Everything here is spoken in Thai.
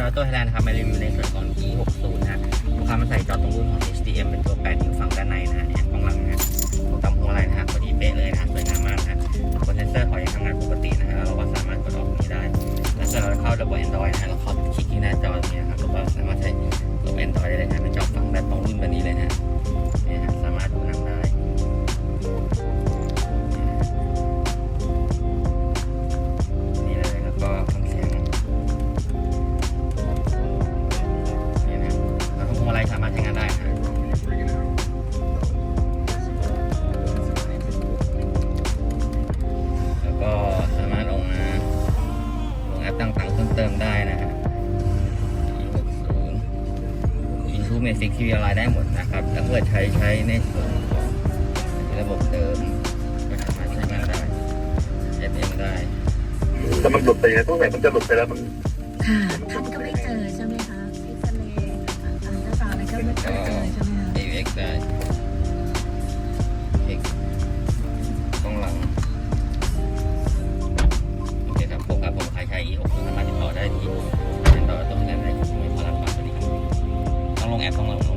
น้อยตัวไทยแลนด์ครับมารีวิวในส่วนของ E60 นะฮะลูกค้ามาใส่จอตรงรุ่นของ HDM เป็นตัว 8 นิ้วฝั่งด้านในนะฮะแอนกล้องหลังนะฮะตัวกำพวงอะไรนะฮะพอดีเป๊ะเลยนะสวยงามมากนะฮะตัวเซนเซอร์ขอยังทำงานปกตินะฮะแล้วเราก็สามารถกดออกตรงนี้ได้ แล้วก็เราเข้าระบบ Android นะฮะเราเข้าคลิกที่หน้าจอตรงนี้นะครับเราก็สามารถใช้ระบบ Android ได้เลยนะฮะเป็นจอฝั่งแบบตรงรุ่นแบบนี้เลยนะารถใช้งานได้นะแล้วก็สามารถลงมาลงแอปต่างๆเพิ่มเติมได้นะฮะ60 YouTube Music TV ออนไลน์ได้หมดนะครับแล้วเกิดใช้ใช้ในส่วนของระบบเดิมก็สามารถใช้งานได้ FM ได้แต่มันหลุดไปไงตรงไหนมันจะหลุดไปแล้วมัน ค่ะท่านก็ไม่เจอใช่ไหมคะ ได้ใช่ไหมคะ AX ได้ X ตรงหลัง โอเคครับผมครับผมใครใช้ E6 สามารถติดต่อได้ที่ติดต่อตรงนั้นได้ไม่พอรับฟังตอนนี้ต้องลงแอปต้องลง